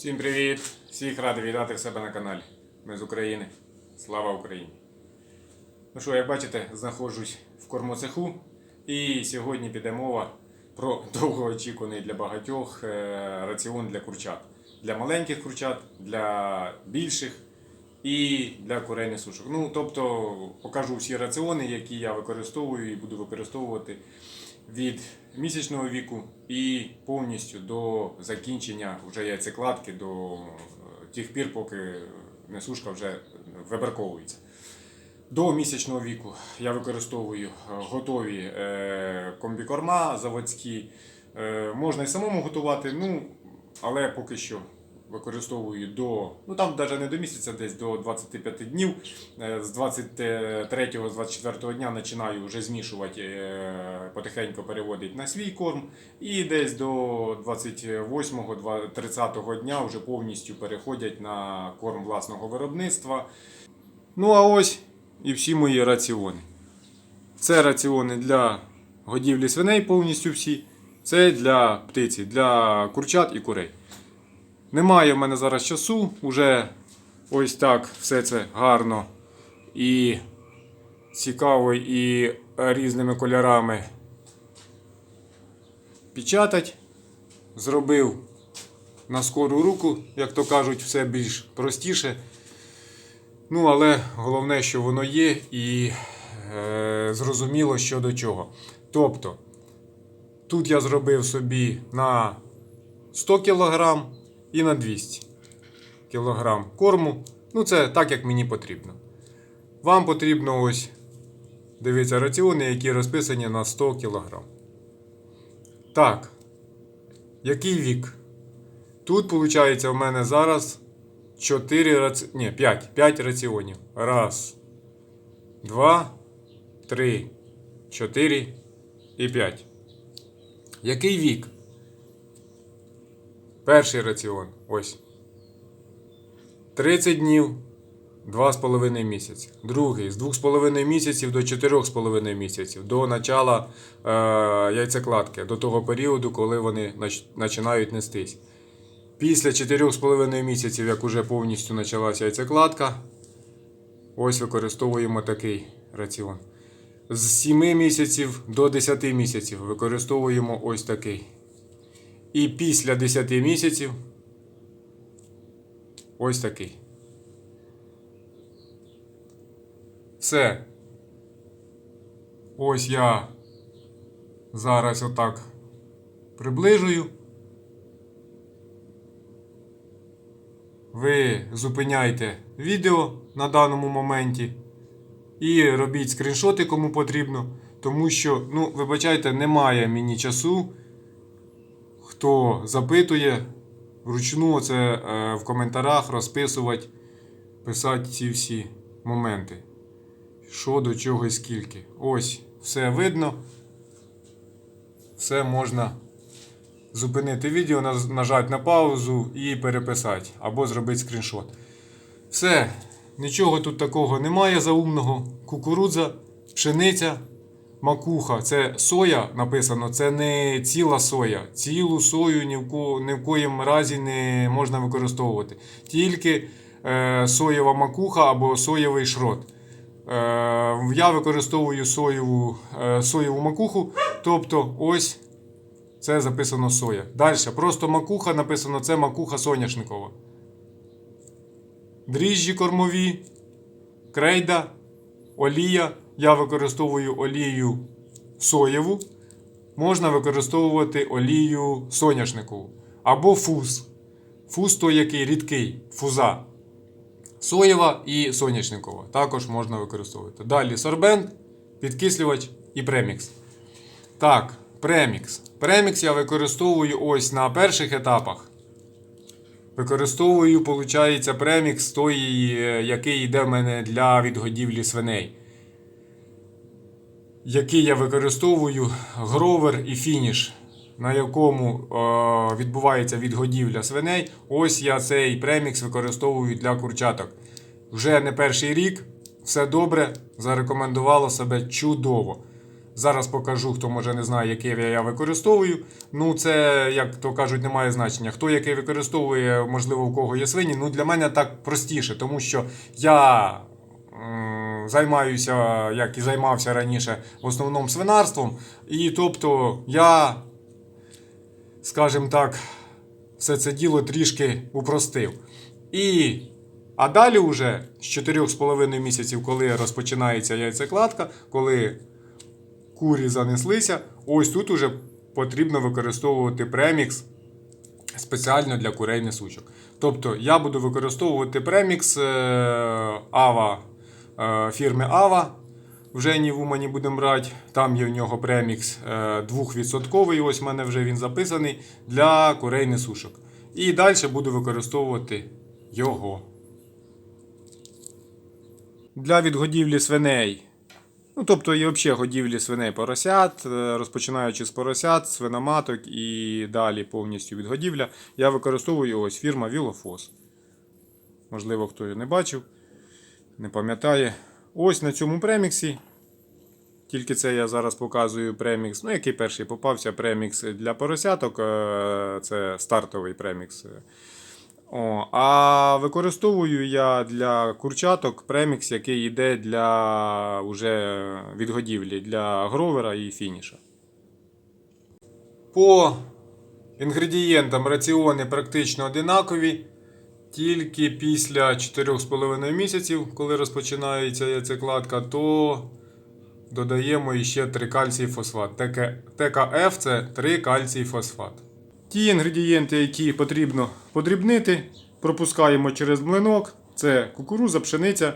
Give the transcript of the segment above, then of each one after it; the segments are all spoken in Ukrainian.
Всім привіт! Всіх радий вітати в себе на каналі. Ми з України. Слава Україні! Ну що, як бачите, знаходжусь в кормоцеху. І сьогодні піде мова про довгоочікуваний для багатьох е, раціон для курчат. Для маленьких курчат, для більших і для курей несушок. Ну, тобто покажу всі раціони, які я використовую і буду використовувати від місячного віку і повністю до закінчення вже яйцекладки, до е, тих пір, поки несушка вже вибраковується. До місячного віку я використовую е, готові е, комбікорма заводські. Можна і самому готувати, ну, але поки що використовую до, ну там навіть не до місяця, десь до 25 днів. Е, З 23 з 24 дня починаю вже змішувати, е, потихеньку переводити на свій корм. І десь до 28-30 дня вже повністю переходять на корм власного виробництва. Ну а ось і всі мої раціони. Це раціони для годівлі свиней повністю всі. Це для птиці, для курчат і курей. Немає в мене зараз часу, уже ось так все це гарно і цікаво, і різними кольорами печатать. Зробив на скору руку, як то кажуть, все більш простіше. Ну, але головне, що воно є, і е, зрозуміло, що до чого. Тобто, тут я зробив собі на 100 кг і на 200 кг корму. Ну, це так, як мені потрібно. Вам потрібно ось дивіться раціони, які розписані на 100 кг. Так. Який вік? Тут, виходить, у мене зараз 4 раці... Ні, 5. 5 раціонів. Раз, два, три, чотири і 5. Який вік? Перший раціон. Ось. 30 днів. 2,5 місяці. Другий з 2,5 місяців до 4,5 місяців до начала е, яйцекладки, до того періоду, коли вони починають нестись. Після 4,5 місяців, як уже повністю почалася яйцекладка, ось використовуємо такий раціон. З 7 місяців до 10 місяців використовуємо ось такий. І після 10 місяців ось такий. Все. Ось я зараз отак приближую. Ви зупиняйте відео на даному моменті і робіть скріншоти, кому потрібно. Тому що, ну, вибачайте, немає мені часу. Хто запитує, вручну це е, в коментарях розписувати, писати ці всі моменти. Що до чого і скільки. Ось, все видно. Все можна зупинити відео, нажати на паузу і переписати, або зробити скріншот. Все, нічого тут такого немає заумного. Кукурудза, пшениця, макуха. Це соя написано, це не ціла соя. Цілу сою ні в, ко, ні в коїм разі не можна використовувати. Тільки е, соєва макуха або соєвий шрот. Е, я використовую соєву, е, соєву макуху, тобто ось це записано соя. Далі, просто макуха написано, це макуха соняшникова. Дріжджі кормові, крейда, олія. Я використовую олію соєву. Можна використовувати олію соняшникову. Або фуз. Фуз то який рідкий, фуза. Соєва і соняшникова. Також можна використовувати. Далі сорбент, підкислювач і премікс. Так, премікс. Премікс я використовую ось на перших етапах. Використовую, виходить, премікс той, е, який йде в мене для відгодівлі свиней. Який я використовую гровер і фініш, на якому е, відбувається відгодівля свиней. Ось я цей премікс використовую для курчаток. Вже не перший рік, все добре, зарекомендувало себе чудово. Зараз покажу, хто може не знає, який я використовую. Ну, це, як то кажуть, не має значення. Хто який використовує, можливо, у кого є свині. Ну, для мене так простіше, тому що я займаюся, як і займався раніше, в основному свинарством. І тобто я, скажімо так, все це діло трішки упростив. І а далі вже з 4,5 місяців, коли розпочинається яйцекладка, коли курі занеслися, ось тут уже потрібно використовувати премікс спеціально для курей несучок. Тобто я буду використовувати премікс е, Ава фірми Ава. Вже ні в Умані будемо брати. Там є в нього премікс е, 2%. Ось в мене вже він записаний для курей несушок. І далі буду використовувати його. Для відгодівлі свиней. Ну, тобто і взагалі годівлі свиней поросят, е, розпочинаючи з поросят, свиноматок і далі повністю відгодівля, я використовую ось фірма Вілофос. Можливо, хто її не бачив, не пам'ятає. Ось на цьому преміксі. Тільки це я зараз показую премікс. Ну, який перший попався премікс для поросяток. е, Це стартовий премікс. О, а використовую я для курчаток премікс, який йде для уже відгодівлі для гровера і фініша. По інгредієнтам раціони практично одинакові. Тільки після 4,5 місяців, коли розпочинається яйцекладка, то додаємо іще 3 кальцій фосфат. ТКФ це 3 кальцій фосфат. Ті інгредієнти, які потрібно подрібнити, пропускаємо через млинок. Це кукуруза, пшениця,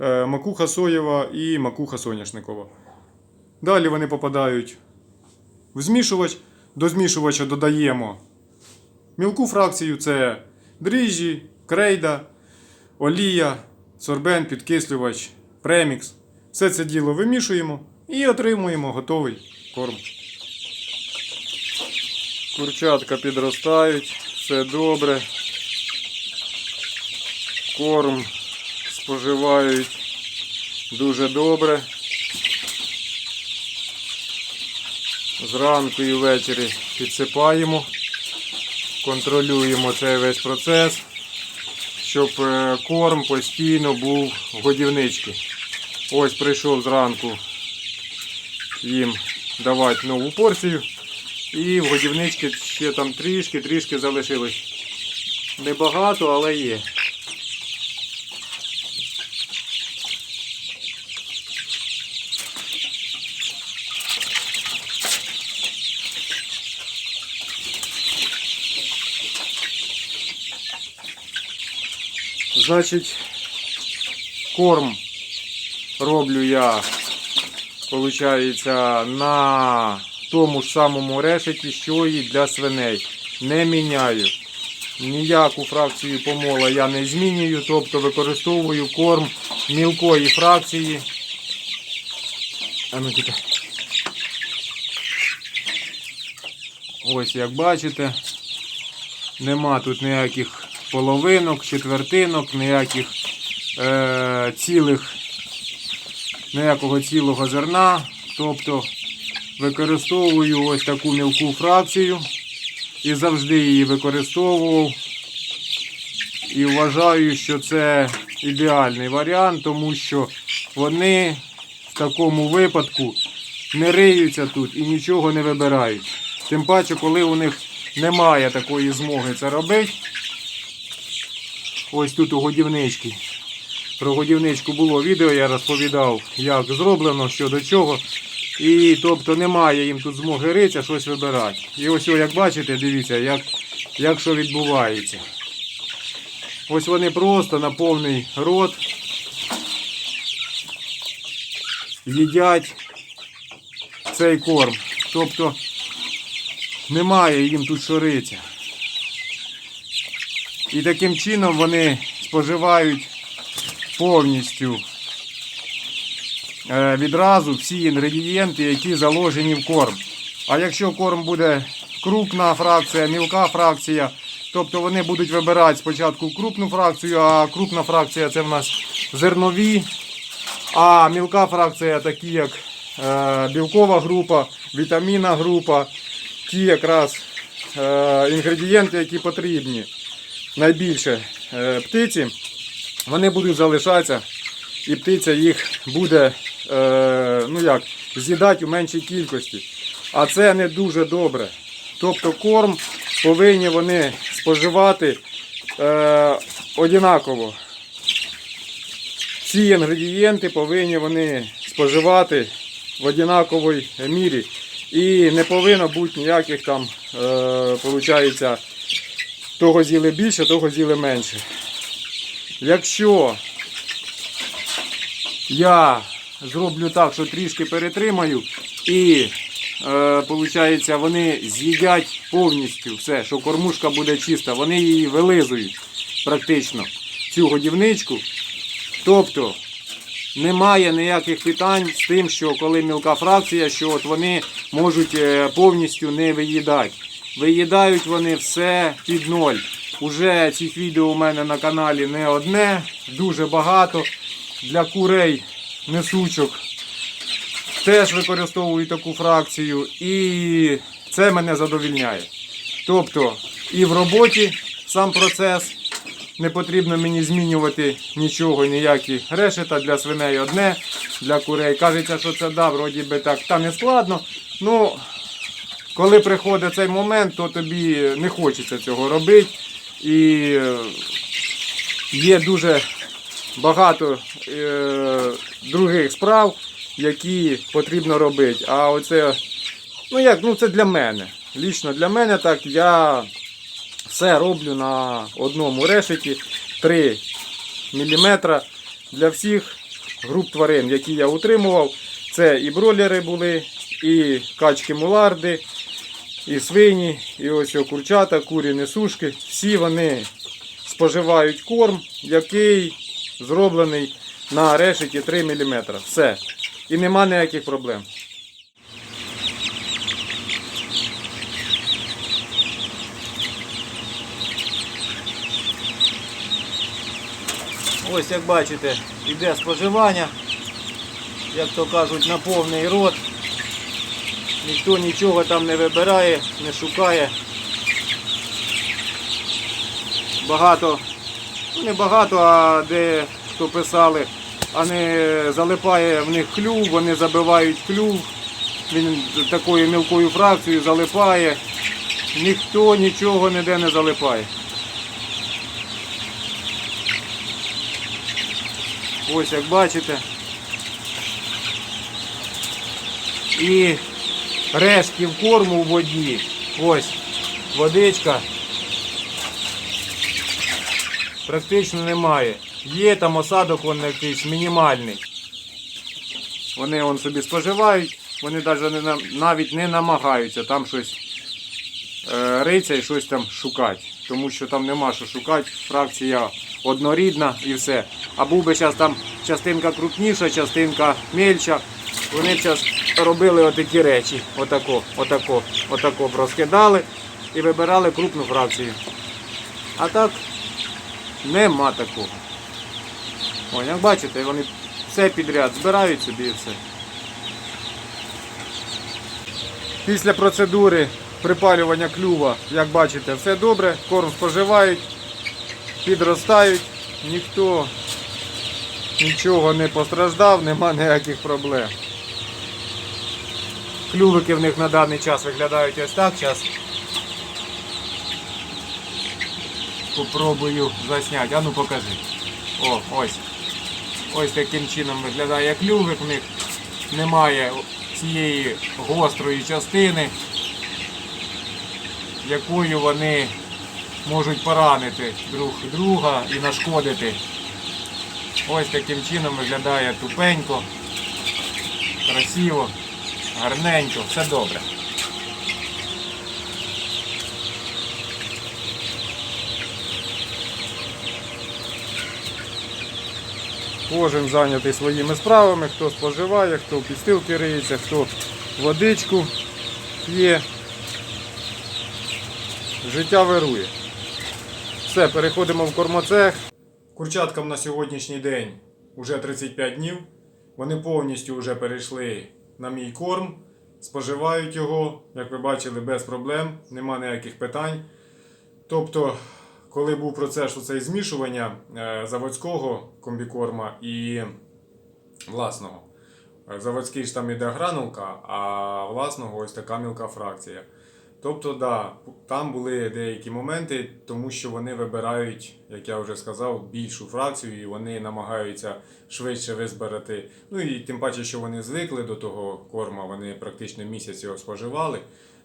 е, макуха соєва і макуха соняшникова. Далі вони попадають в змішувач. До змішувача додаємо мілку фракцію це дріжджі, крейда, олія, сорбент, підкислювач, премікс. Все це діло вимішуємо і отримуємо готовий корм. Курчатка підростають, все добре. Корм споживають дуже добре. Зранку і ввечері підсипаємо, контролюємо цей весь процес, щоб е, корм постійно був в годівничці. Ось прийшов зранку їм давати нову порцію. І в годівничці ще там трішки-трішки залишилось. Небагато, але є. Значить, корм роблю я, виходить, на тому ж самому решеті, що і для свиней. Не міняю. Ніяку фракцію помола я не змінюю, тобто використовую корм мілкої фракції. А ну тільки. Ось як бачите, нема тут ніяких половинок, четвертинок, ніяких е, цілих, ніякого цілого зерна. Тобто використовую ось таку мілку фракцію і завжди її використовував. І вважаю, що це ідеальний варіант, тому що вони в такому випадку не риються тут і нічого не вибирають. Тим паче, коли у них немає такої змоги це робити. Ось тут у годівничці. Про годівничку було відео, я розповідав, як зроблено, що до чого. І тобто немає їм тут змоги ритися, щось вибирати. І ось, як бачите, дивіться, як, як що відбувається. Ось вони просто на повний рот їдять цей корм. Тобто немає їм тут що ритися. І таким чином вони споживають повністю е, відразу всі інгредієнти, які заложені в корм. А якщо корм буде крупна фракція, мілка фракція, тобто вони будуть вибирати спочатку крупну фракцію, а крупна фракція це в нас зернові, а мілка фракція такі як е, білкова група, вітамінна група, ті якраз е, інгредієнти, які потрібні найбільше е, птиці, вони будуть залишатися, і птиця їх буде е, ну як, з'їдати у меншій кількості. А це не дуже добре. Тобто корм повинні вони споживати е, однаково. Ці інгредієнти повинні вони споживати в однаковій мірі. І не повинно бути ніяких там, е, получається, того з'їли більше, того з'їли менше. Якщо я зроблю так, що трішки перетримаю і е, получається, вони з'їдять повністю все, що кормушка буде чиста, вони її вилизують практично, цю годівничку. Тобто немає ніяких питань з тим, що коли мілка фракція, що от вони можуть е, повністю не виїдати. Виїдають вони все під ноль. Уже цих відео у мене на каналі не одне, дуже багато. Для курей несучок теж використовую таку фракцію, і це мене задовільняє. Тобто і в роботі сам процес не потрібно мені змінювати нічого, ніякі решета для свиней одне, для курей. Кажеться, що це да, вроді би так, та не складно. Ну, коли приходить цей момент, то тобі не хочеться цього робити. І е, є дуже багато е, других справ, які потрібно робити. А оце, ну як, ну це для мене. Лічно для мене так я все роблю на одному решеті 3 мм для всіх груп тварин, які я утримував. Це і бролери були, і качки муларди, і свині, і ось курчата, курі несушки. Всі вони споживають корм, який зроблений на решеті 3 мм. Все. І нема ніяких проблем. Ось як бачите, йде споживання, як то кажуть, на повний рот. Ніхто нічого там не вибирає, не шукає. Багато, ну не багато, а де хто писали, а не залипає в них клюв, вони забивають клюв, він такою мілкою фракцією залипає. Ніхто нічого ніде не залипає. Ось як бачите. І рештків корму в воді. Ось водичка. Практично немає. Є там осадок он якийсь мінімальний. Вони он собі споживають, вони навіть не, намагаються там щось е, риться і щось там шукати. Тому що там нема що шукати, фракція однорідна і все. А був би зараз там частинка крупніша, частинка мельча. Вони зараз робили отакі речі. Отако, отако, отако розкидали і вибирали крупну фракцію. А так нема такого. Ось, як бачите, вони все підряд збирають собі і все. Після процедури припалювання клюва, як бачите, все добре, корм споживають, підростають, ніхто нічого не постраждав, нема ніяких проблем. Клювики в них на даний час виглядають ось так. Зараз попробую засняти. А ну покажи. О, ось. Ось таким чином виглядає клювик в них. Немає цієї гострої частини, якою вони можуть поранити друг друга і нашкодити. Ось таким чином виглядає тупенько, красиво, гарненько, все добре. Кожен зайнятий своїми справами, хто споживає, хто в підстилки риється, хто водичку п'є. Життя вирує. Все, переходимо в кормоцех. Курчаткам на сьогоднішній день вже 35 днів. Вони повністю вже перейшли на мій корм, споживають його, як ви бачили, без проблем, нема ніяких питань. Тобто, коли був процес оцей змішування е, заводського комбікорма і власного. Заводський ж там іде гранулка, а власного ось така мілка фракція. Тобто, да, там були деякі моменти, тому що вони вибирають, як я вже сказав, більшу фракцію і вони намагаються швидше визбирати. Ну і тим паче, що вони звикли до того корма, вони практично місяць його споживали,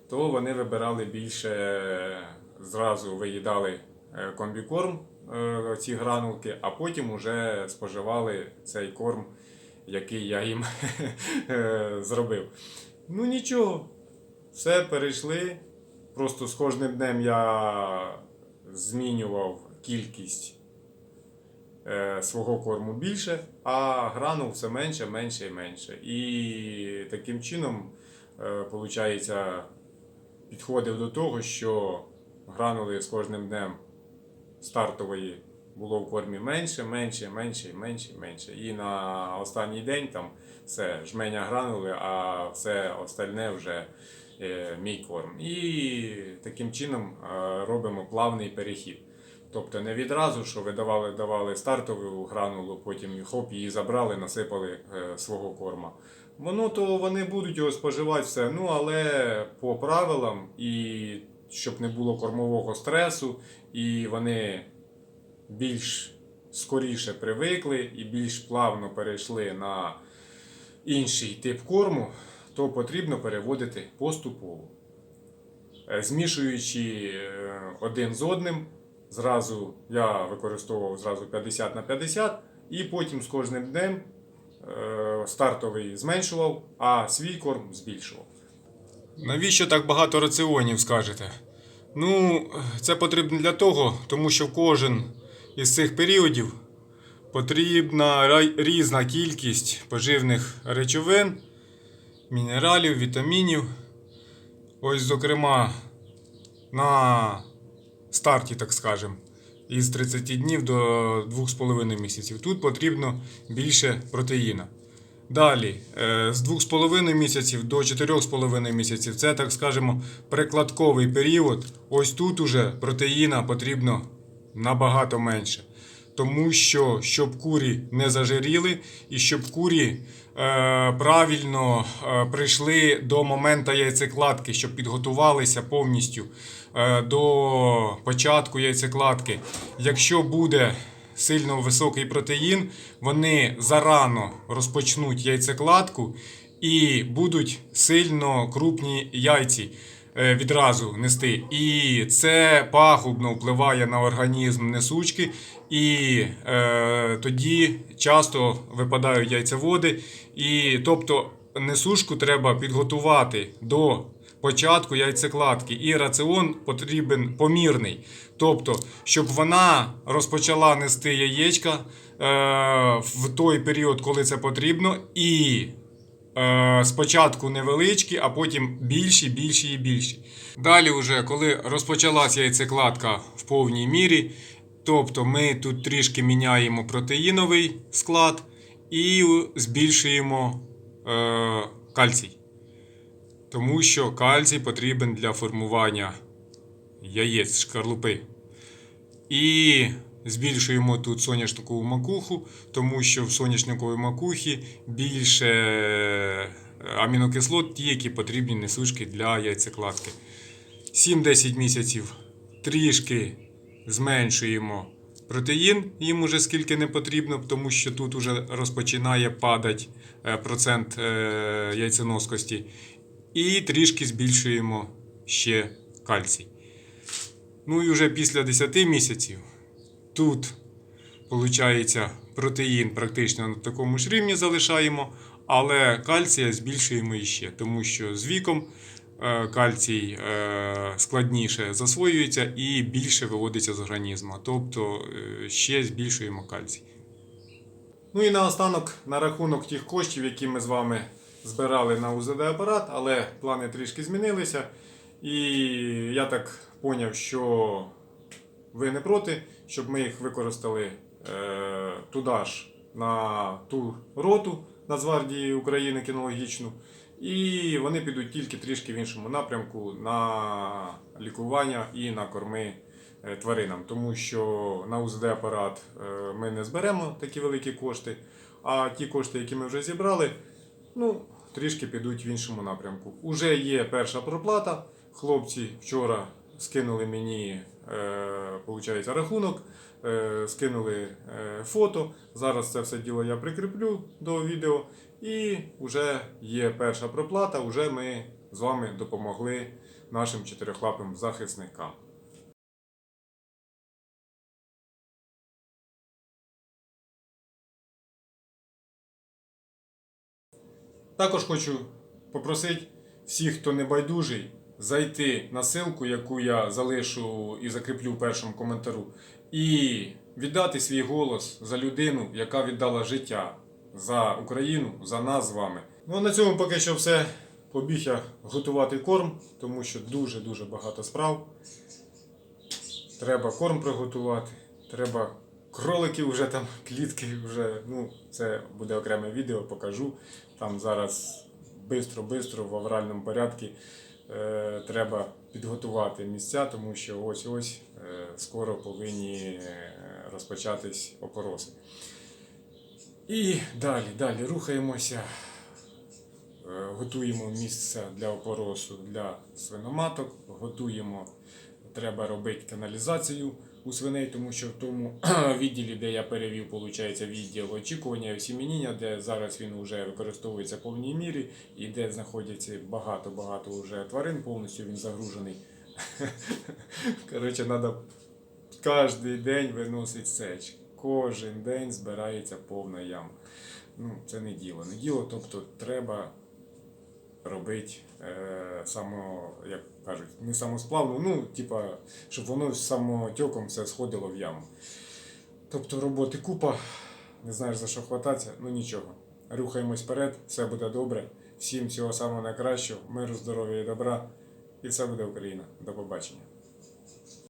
то вони вибирали більше, зразу виїдали е, комбікорм, е, ці гранулки, а потім уже споживали цей корм, який я їм е, зробив. Ну нічого, все перейшли. Просто з кожним днем я змінював кількість е, свого корму більше, а гранул все менше, менше і менше. І таким чином, е, виходить, підходив до того, що гранули з кожним днем стартової було в кормі менше, менше, менше, менше, менше. І на останній день там все жменя гранули, а все остальне вже е, мій корм. І таким чином е, робимо плавний перехід. Тобто не відразу, що ви давали, давали стартову гранулу, потім хоп, її забрали, насипали е, свого корма. Воно то вони будуть його споживати все, ну але по правилам, і щоб не було кормового стресу, і вони більш скоріше привикли і більш плавно перейшли на інший тип корму, то потрібно переводити поступово. Е, Змішуючи е, один з одним, зразу я використовував зразу 50 на 50, і потім з кожним днем е, стартовий зменшував, а свій корм збільшував. Навіщо так багато раціонів скажете? Ну, це потрібно для того, тому що кожен із цих періодів потрібна різна кількість поживних речовин, мінералів, вітамінів. Ось, зокрема, на старті, так скажемо, із 30 днів до 2,5 місяців. Тут потрібно більше протеїна. Далі, е, з 2,5 місяців до 4,5 місяців це, так скажемо, прикладковий період. Ось тут уже протеїна потрібно набагато менше. Тому що щоб курі не зажиріли і щоб курі е, правильно е, прийшли до моменту яйцекладки, щоб підготувалися повністю е, до початку яйцекладки. Якщо буде сильно високий протеїн, вони зарано розпочнуть яйцекладку і будуть сильно крупні яйці відразу нести. І це пагубно впливає на організм несучки, і е, тоді часто випадають яйцеводи. І тобто несушку треба підготувати до початку яйцекладки. І раціон потрібен помірний. Тобто, щоб вона розпочала нести яєчка е, в той період, коли це потрібно, і е, спочатку невеличкі, а потім більші, більші і більші. Далі, вже, коли розпочалась яйцекладка в повній мірі, тобто ми тут трішки міняємо протеїновий склад і збільшуємо е, кальцій. Тому що кальцій потрібен для формування яєць шкарлупи. І збільшуємо тут соняшникову макуху, тому що в соняшниковій макухі більше е, амінокислот, ті, які потрібні несушки для яйцекладки. 7-10 місяців трішки зменшуємо протеїн, їм уже скільки не потрібно, тому що тут уже розпочинає падати е, процент е, яйценоскості. І трішки збільшуємо ще кальцій. Ну і вже після 10 місяців тут, виходить, протеїн практично на такому ж рівні залишаємо, але кальція збільшуємо іще, тому що з віком е, кальцій е, складніше засвоюється і більше виводиться з організму. Тобто е, ще збільшуємо кальцій. Ну і наостанок на рахунок тих коштів, які ми з вами збирали на УЗД-апарат, але плани трішки змінилися. І я так поняв, що ви не проти, щоб ми їх використали е, туди ж на ту роту Нацгвардії України кінологічну. І вони підуть тільки трішки в іншому напрямку на лікування і на корми е, тваринам, тому що на УЗД апарат е, ми не зберемо такі великі кошти, а ті кошти, які ми вже зібрали, ну, трішки підуть в іншому напрямку. Уже є перша проплата. Хлопці вчора скинули мені е, получається, рахунок, е, скинули е, фото. Зараз це все діло я прикріплю до відео. І вже є перша проплата, вже ми з вами допомогли нашим чотирьохлапим захисникам. Також хочу попросити всіх, хто не байдужий, зайти на ссылку, яку я залишу і закріплю в першому коментару, і віддати свій голос за людину, яка віддала життя за Україну, за нас з вами. Ну а на цьому поки що все. Побіг я готувати корм, тому що дуже-дуже багато справ. Треба корм приготувати, треба кроликів вже там, клітки вже. Ну, це буде окреме відео, покажу. Там зараз бистро-бистро в авральному порядку треба підготувати місця, тому що ось-ось е, скоро повинні е, розпочатись опороси. І далі, далі рухаємося. Е, Готуємо місце для опоросу для свиноматок, готуємо, треба робити каналізацію у свиней, тому що в тому відділі, де я перевів, виходить, відділ очікування і осіміння, де зараз він вже використовується в повній мірі і де знаходяться багато-багато вже тварин, повністю він загружений. Коротше, треба кожен день виносить сеч. Кожен день збирається повна яма. Ну, це не діло. Не діло, тобто треба робити е, само, як кажуть, не самосплавно, ну, типа, щоб воно самотьоком все сходило в яму. Тобто роботи купа, не знаєш за що хвататися, ну нічого. Рухаємось вперед, все буде добре. Всім всього самого найкращого, миру, здоров'я і добра. І все буде Україна. До побачення.